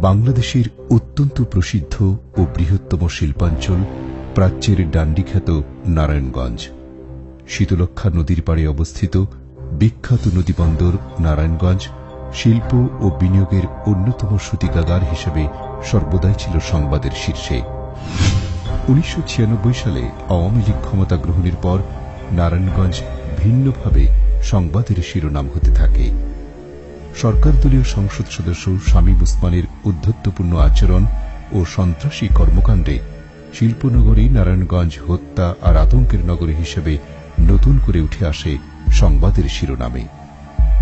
বাংলাদেশের অত্যন্ত প্রসিদ্ধ ও বৃহত্তম শিল্পাঞ্চল প্রাচ্যের ডান্ডিখ্যাত নারায়ণগঞ্জ। শীতলক্ষা নদীর পাড়ে অবস্থিত বিখ্যাত নদীবন্দর নারায়ণগঞ্জ শিল্প ও বিনিয়োগের অন্যতম সূতিকাগার হিসেবে সর্বদাই ছিল সংবাদের শীর্ষে। উনিশশো ছিয়ানব্বই সালে আওয়ামী লীগ ক্ষমতা গ্রহণের পর নারায়ণগঞ্জ ভিন্নভাবে সংবাদের শিরোনাম হতে থাকে। সরকার দলীয় সংসদ সদস্য শামীম উসমানের উদ্ধত্তপূর্ণ আচরণ ও সন্ত্রাসী কর্মকাণ্ডে শিল্পনগরী, নারায়ণগঞ্জ হত্যা আর আতঙ্কের নগরী হিসেবে নতুন করে উঠে আসে সংবাদের শিরোনামে।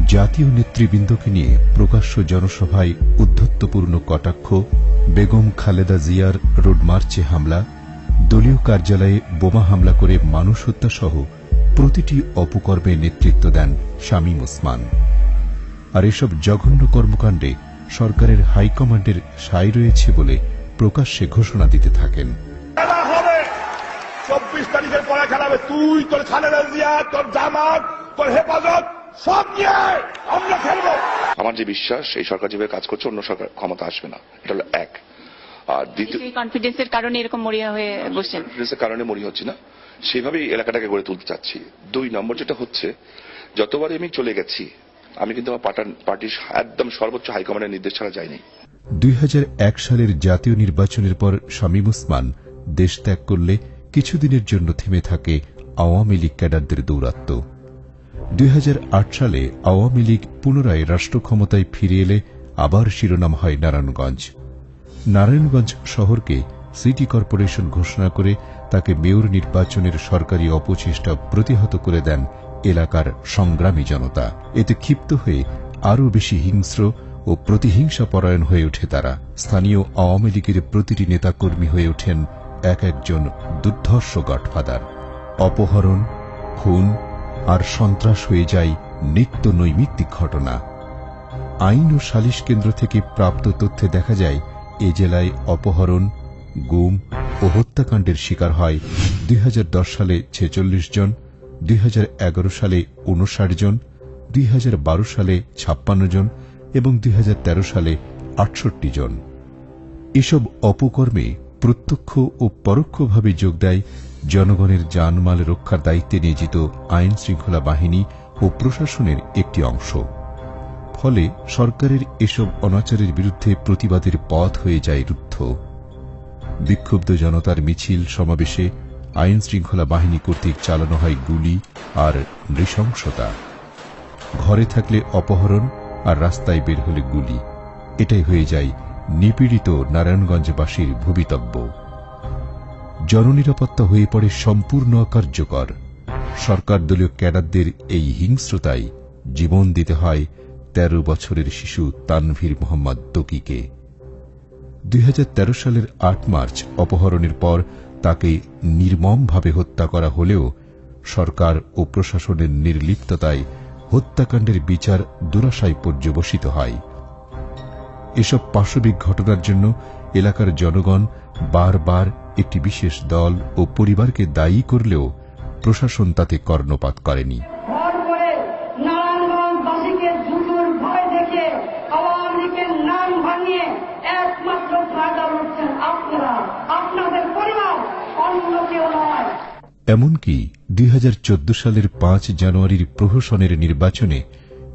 জাতীয় নেতৃবৃন্দকে নিয়ে প্রকাশ্য জনসভায় উদ্ধত্তপূর্ণ কটাক্ষ, বেগম খালেদা জিয়ার রোড মার্চে হামলা, দলীয় কার্যালয়ে বোমা হামলা করে মানুষ হত্যা সহ প্রতিটি অপকর্মে নেতৃত্ব দেন শামীম ওসমান। আর এসব জঘন্য কর্মকাণ্ডে সরকারের হাইকমান্ডের সাই রয়েছে বলে প্রকাশ্যে ঘোষণা দিতে থাকেন। চব্বিশ তারিখের পরে খেলা হবে। তুই তোর খালেদা জিয়া তোর জামাত তোর হেফাজত সব নিয়ে আমরা খেলব। আমার যে বিশ্বাস এই সরকার যেভাবে কাজ করছে অন্য সরকার ক্ষমতা আসবে না। এটা হলো এক। আর দ্বিতীয় কনফিডেন্সের কারণে এরকম মরিয়া হয়ে বসছেন। কনফিডেন্সের কারণে মরি হচ্ছে না। সেভাবেই এলাকাটাকে গড়ে তুলতে চাচ্ছি। দুই নম্বর যেটা হচ্ছে, যতবারই আমি চলে গেছি, আমি কিন্তু আমার পার্টির একদম সর্বোচ্চ হাইকমান্ডের নির্দেশ ছাড়া যাইনি। দুই সালের জাতীয় নির্বাচনের পর শামীম ওসমান দেশ ত্যাগ করলে কিছুদিনের জন্য থেমে থাকে আওয়ামী লীগ ক্যাডারদের দৌরাত্ম। দুই হাজার আট সালে আওয়ামী লীগ পুনরায় রাষ্ট্র ক্ষমতায় ফিরে এলে আবার শিরোনাম হয় নারায়ণগঞ্জ। নারায়ণগঞ্জ শহরকে সিটি কর্পোরেশন ঘোষণা করে তাকে মেয়র নির্বাচনের সরকারি অপচেষ্টা প্রতিহত করে দেন এলাকার সংগ্রামী জনতা। এতে ক্ষিপ্ত হয়ে আরও বেশি হিংস্র ও প্রতিহিংসা পরায়ণ হয়ে ওঠে তারা। স্থানীয় আওয়ামী লীগের প্রতিটি নেতাকর্মী হয়ে ওঠেন এক একজন দুর্ধর্ষ গডফাদার। অপহরণ, খুন আর সন্ত্রাস হয়ে যায় নিত্য নৈমিত্তিক ঘটনা। আইন ও সালিশ কেন্দ্র থেকে প্রাপ্ত তথ্যে দেখা যায়, এ জেলায় অপহরণ গুম ও হত্যাকাণ্ডের শিকার হয়। দুই হাজার দশ সালে ছেচল্লিশ জন, দুই হাজার এগারো সালে উনষাট জন, দুই হাজার বারো সালে ছাপ্পান্ন জন এবং দুই হাজার তেরো সালে আটষট্টি জন। এসব অপকর্মে প্রত্যক্ষ ও পরোক্ষভাবে যোগ দেয় জনগণের জানমাল রক্ষার দায়িত্বে নিয়োজিত আইন শৃঙ্খলা বাহিনী ও প্রশাসনের একটি অংশ। ফলে সরকারের এসব অনাচারের বিরুদ্ধে প্রতিবাদের পথ হয়ে যায় রুদ্ধ। বিক্ষুব্ধ জনতার মিছিল সমাবেশে আইন শৃঙ্খলা বাহিনী কর্তৃক চালানো হয় গুলি আর নৃশংসতা। ঘরে থাকলে অপহরণ আর রাস্তায় বের হলে গুলি। এটাই হয়ে যায় নিপীড়িত নারায়ণগঞ্জবাসীর ভবিতব্য জননিরাপত্তা হয়ে পড়ে সম্পূর্ণ অকার্যকর। সরকার দলীয় ক্যাডারদের এই হিংস্রতায় জীবন দিতে হয় তেরো বছরের শিশু তানভীর মোহাম্মদ তকিকে। দুই হাজার তেরো সালের আট মার্চ অপহরণের পর তাকে নির্মমভাবে হত্যা করা হলেও সরকার ও প্রশাসনের নির্লিপ্ততায় হত্যাকাণ্ডের বিচার দুরাশায় পর্যবসিত হয়। এসব পাশবিক ঘটনার জন্য এলাকার জনগণ বারবার একটি বিশেষ দল ও পরিবারকে দায়ী করলেও প্রশাসন তাতে কর্ণপাত করেনি ভর করে নারায়ণগঞ্জবাসীকে জুজুর ভয় দেখে আওয়ামী লীগের নাম ভাঙিয়ে একমাত্র ফায়দা লুটছেন আপনারা আপনাদের পরিবার অন্য কেউ নয় এমনকি দুই হাজার চোদ্দ সালের পাঁচ জানুয়ারির প্রহসনের নির্বাচনে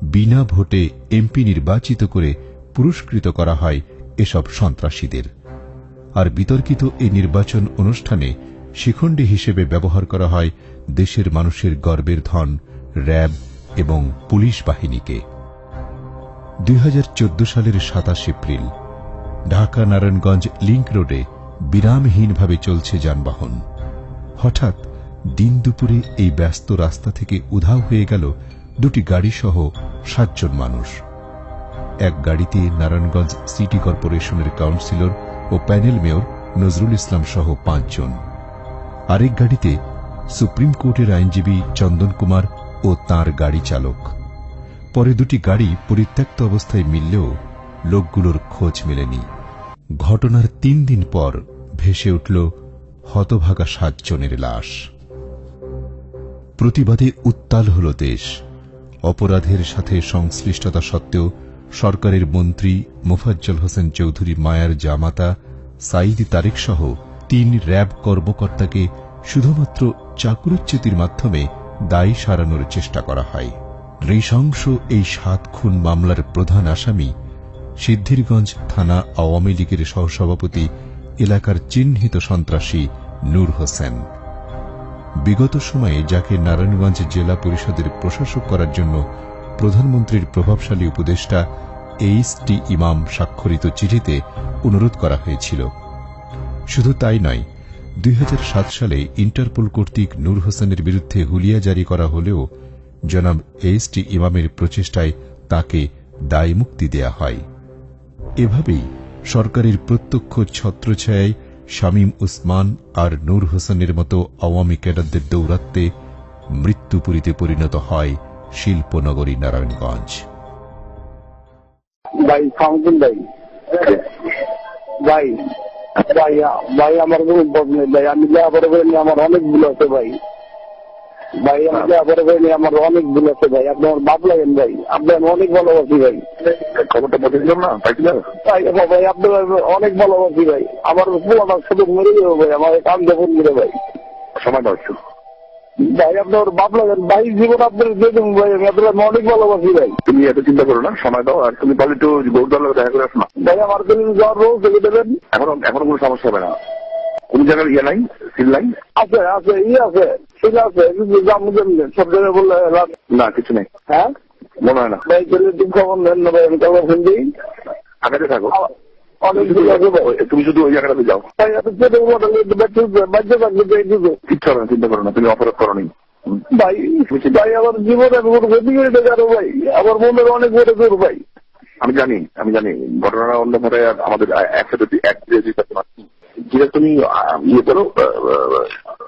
বিনা ভোটে এমপি নির্বাচিত করে পুরস্কৃত করা হয় এসব সন্ত্রাসীদের। আর বিতর্কিত এই নির্বাচন অনুষ্ঠানে শিখণ্ডী হিসেবে ব্যবহার করা হয় দেশের মানুষের গর্বের ধন, র্যাব এবং পুলিশ বাহিনীকে। দুই হাজার চোদ্দ সালের সাতাশ এপ্রিল, ঢাকা নারায়ণগঞ্জ লিংক রোডে বিরামহীনভাবে চলছে যানবাহন। হঠাৎ দিন দুপুরে এই ব্যস্ত রাস্তা থেকে উধাও হয়ে গেল দুটি গাড়িসহ সাতজন মানুষ। এক গাড়িতে নারায়ণগঞ্জ সিটি কর্পোরেশনের কাউন্সিলর ও প্যানেল মেয়র নজরুল ইসলাম সহ পাঁচজন। আরেক গাড়িতে সুপ্রিম কোর্টের আইনজীবী চন্দন কুমার ও তার গাড়ি চালক। পরে দুটি গাড়ি পরিত্যক্ত অবস্থায় মিললেও লোকগুলোর খোঁজ মেলেনি। ঘটনার তিন দিন পর ভেসে উঠল হতভাগা সাতজনের লাশ। প্রতিবাদে উত্তাল হল দেশ। অপরাধের সাথে সংশ্লিষ্টতা সত্ত্বেও সরকারের মন্ত্রী মোফাজ্জল হোসেন চৌধুরী মায়ার জামাতা সাইদ তারেক সহ তিন র্যাব কর্মকর্তাকে শুধুমাত্র চাকরুচ্যুতির মাধ্যমে দায়ী সারানোর চেষ্টা করা হয়। নৃশংস এই সাত খুন মামলার প্রধান আসামি সিদ্ধিরগঞ্জ থানা আওয়ামী লীগের সহসভাপতি এলাকার চিহ্নিত সন্ত্রাসী নূর হোসেন। বিগত সময়ে যাকে নারায়ণগঞ্জ জেলা পরিষদের প্রশাসক করার জন্য প্রধানমন্ত্রীর প্রভাবশালী উপদেষ্টা এইচ টি ইমাম স্বাক্ষরিত চিঠিতে অনুরোধ করা হয়েছিল। শুধু তাই নয়, দুই সালে ইন্টারপোল কর্তৃক নূর হোসেনের বিরুদ্ধে হুলিয়া জারি করা হলেও জনাব এইচ টি ইমামের প্রচেষ্টায় তাকে দায়মুক্তি দেয়া হয়। এভাবেই সরকারের প্রত্যক্ষ ছত্রছায়ায় শামীম উসমান আর নূর হোসেনের মতো আওয়ামী ক্যাডারদের দৌরাত্মে মৃত্যুপুরীতে পরিণত হয় শিল্পনগরী নারায়ণগঞ্জ। ভাই ফাহমুদ্দিন ভাই। ভাই ভাই ভাই আমার কোনো ভাই, আমি আমার অনেক ভুল আছে ভাই। ভাই আমি লেখাপড়া করে নিয়ে আমার অনেক ভুল আছে ভাই আপনি আমার বাপ লাগেন ভাই আপনি আমি অনেক ভালোবাসি ভাই। খবরটা পাঠিয়েছিলাম না পাইছিলাম ভাই ভাই আপনি অনেক ভালোবাসি ভাই আমার পুরোটা শুধু মেরে দেবো ভাই আমার কাম যখন মেরে ভাই। সময় দাও একটু। ভাই আপনার বাপ লাগেন ভাই জীবন আপনার দিয়ে দেবো ভাই আমি আপনার অনেক ভালোবাসি ভাই। তুমি এত চিন্তা করো না সময় দাও আর তুমি তাহলে একটু গৌরদার দেখা করে আসো না। ভাই আমার জন্য জ্বর রোগ থেকে দেবেন। এখনও এখনও কোনো সমস্যা হবে না। কোন জায়গায় ইয়ে নাই? সিল নাই? আছে আছে ই আছে আছে কিন্তু জামু সব জায়গায় বললে না কিছু নেই। হ্যাঁ? মনে হয় না। ভাই তুমি খবর নেন না ভাই আমি ফোন দিই। আগাতে থাকো। তুমি শুধু- ওই জায়গাটাতে যাও। কিচ্ছু হবে না চিন্তা করো না তুমি অপরাধ করো নি ভাই ভাই আমার জীবনে আমি কোনো ক্ষতি করে দেবে আরও ভাই? আমার মনের অনেক বড় জোর ভাই। আমি জানি আমি জানি ঘটনাটা অন্য অন্যভাবে আমাদের একসাথে এক যেটা তুমি ইয়ে করো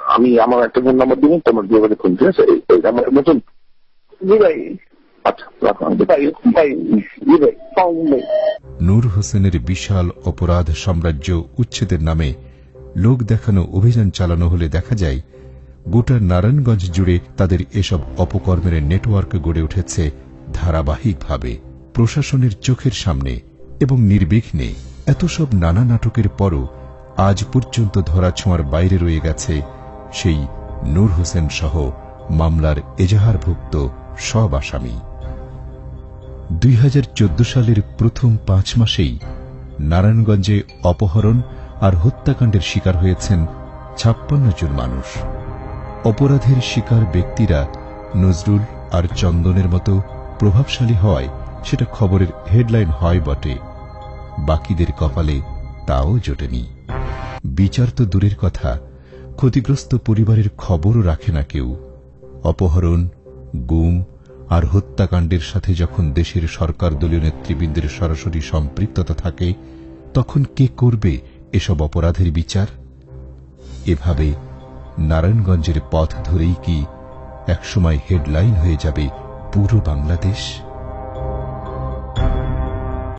আমি আমার একটা ফোন নাম্বার দিব তোমার যোগাযোগ করুন ঠিক আছে আমার নতুন। জি আচ্ছা ভাই নূর হোসেনের বিশাল অপরাধ সাম্রাজ্য উচ্ছেদের নামে লোক দেখানো অভিযান চালানো হলে দেখা যায় গোটা নারায়ণগঞ্জ জুড়ে তাদের এসব অপকর্মের নেটওয়ার্ক গড়ে উঠেছে ধারাবাহিকভাবে। প্রশাসনের চোখের সামনে এবং নির্বিঘ্নে এত সব নানা নাটকের পরও আজ পর্যন্ত ধরাছোঁয়ার বাইরে রয়ে গেছে সেই নূর হোসেন সহ মামলার এজাহারভুক্ত সব আসামি। দুই হাজার চোদ্দ সালের প্রথম পাঁচ মাসেই নারায়ণগঞ্জে অপহরণ আর হত্যাকাণ্ডের শিকার হয়েছেন ছাপ্পান্ন জন মানুষ। অপরাধের শিকার ব্যক্তিরা নজরুল আর চন্দনের মতো প্রভাবশালী হওয়ায় সেটা খবরের হেডলাইন হয় বটে। বাকিদের কপালে তাও জোটেনি। বিচার তো দূরের কথা, ক্ষতিগ্রস্ত পরিবারের খবরও রাখে না কেউ। অপহরণ, গুম আর হত্যাকাণ্ডের সাথে যখন দেশের সরকার দলীয় নেতৃবৃন্দের সরাসরি সম্পৃক্ততা থাকে, তখন কে করবে এসব অপরাধের বিচার? এভাবে নারায়ণগঞ্জের পথ ধরেই কি একসময় হেডলাইন হয়ে যাবে পুরো বাংলাদেশ?